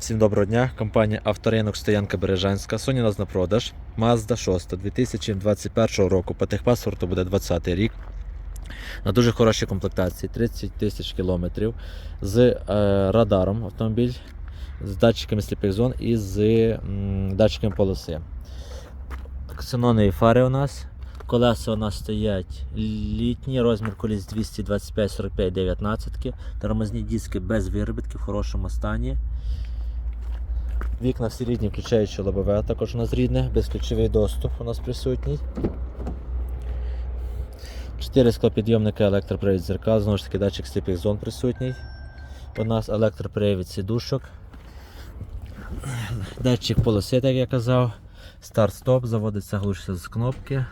Всім доброго дня. Компанія Авторинок Стоянка Бережанська. У нас на продаж Mazda 6 2021 року. По техпаспорту буде 20 рік. На дуже хорошій комплектації 30 тисяч кілометрів з е, радаром автомобіль, з датчиками сліпих зон і з м, датчиками полоси. Ксенонові фари у нас. Колеса у нас стоять літні, розмір коліс 225 45 19 Тормозні диски без виробітків в хорошому стані. Вікна всі рідні, включаючи лобове, також у нас рідне, безключовий доступ у нас присутній. 4 склопідйомника, електропривід зеркал, знову ж таки датчик сліпих зон присутній. У нас електропривід сідушок. Датчик полоси, як я казав. Старт-стоп, заводиться глушиться з кнопки.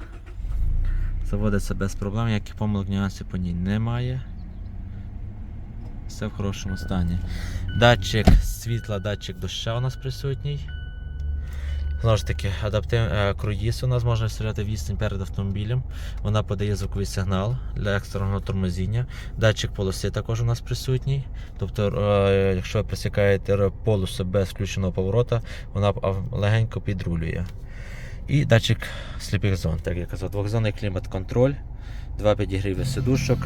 Заводиться без проблем, ніяких помилок нюансів по ній немає. Все в хорошому стані. Датчик світла, датчик доща у нас присутній. Знову ж таки, адаптив... е, круїз у нас можна стріляти відстань перед автомобілем. Вона подає звуковий сигнал для екстреного тормозіння. Датчик полоси також у нас присутній. Тобто, е, якщо ви присікаєте полосу без включеного поворота, вона легенько підрулює. І датчик сліпих зон, так як я казав, двохзонний клімат-контроль, два підігріви сидушок,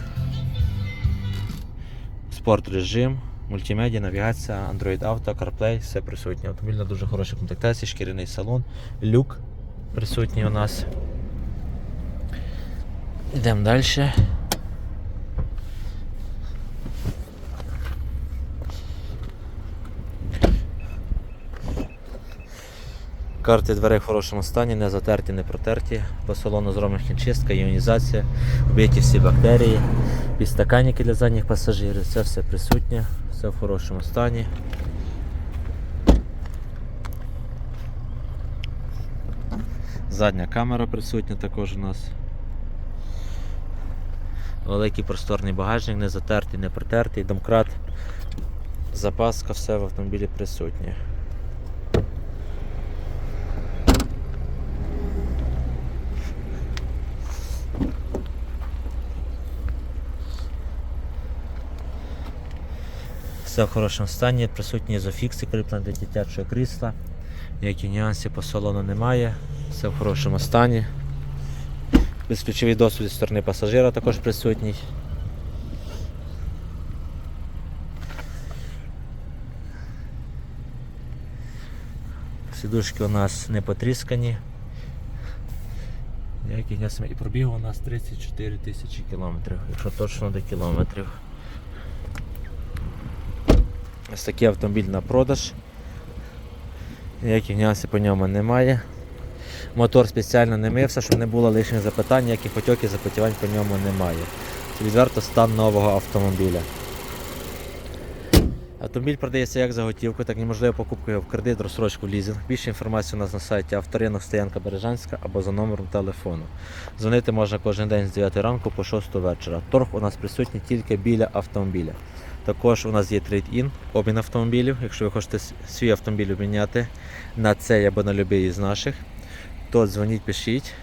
спорт режим, мультимедіа, навігація, Android Auto, CarPlay, все присутнє. Автомобіль на дуже хорошій комплектації, шкіряний салон, люк присутній у нас. Йдемо далі. Карти дверей в хорошому стані, не затерті, не протерті. По салону зроблена хімчистка, іонізація, вбиті всі бактерії, підстаканники для задніх пасажирів, це все присутнє, все в хорошому стані. Задня камера присутня також у нас. Великий просторний багажник, не затертий, не протертий, домкрат, запаска, все в автомобілі присутнє. Все в хорошому стані, присутні ізофікси кріплені для дитячого крісла. Ніяких нюансів по салону немає. Все в хорошому стані. Безключовий доступ зі сторони пасажира також присутній. Сідушки у нас не потріскані. І пробіг у нас 34 тисячі кілометрів, якщо точно до кілометрів. Ось такий автомобіль на продаж. Ніяких нюансів по ньому немає. Мотор спеціально не мився, щоб не було лишніх запитань, ніяких потьоків запотівань по ньому немає. Це відверто стан нового автомобіля. Автомобіль продається як за готівку, так і можливо покупкою в кредит, розсрочку, лізинг. Більше інформації у нас на сайті авторинок Стоянка Бережанська або за номером телефону. Дзвонити можна кожен день з 9 ранку по 6 вечора. Торг у нас присутній тільки біля автомобіля. Також у нас є трейд-ін, обмін автомобілів. Якщо ви хочете свій автомобіль обміняти на цей або на будь-який із наших, то дзвоніть, пишіть.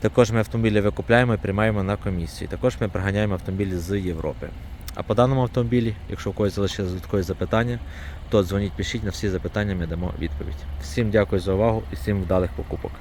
Також ми автомобілі викупляємо і приймаємо на комісію. Також ми приганяємо автомобілі з Європи. А по даному автомобілі, якщо у когось залишилися додаткові запитання, то дзвоніть, пишіть на всі запитання, ми дамо відповідь. Всім дякую за увагу і всім вдалих покупок.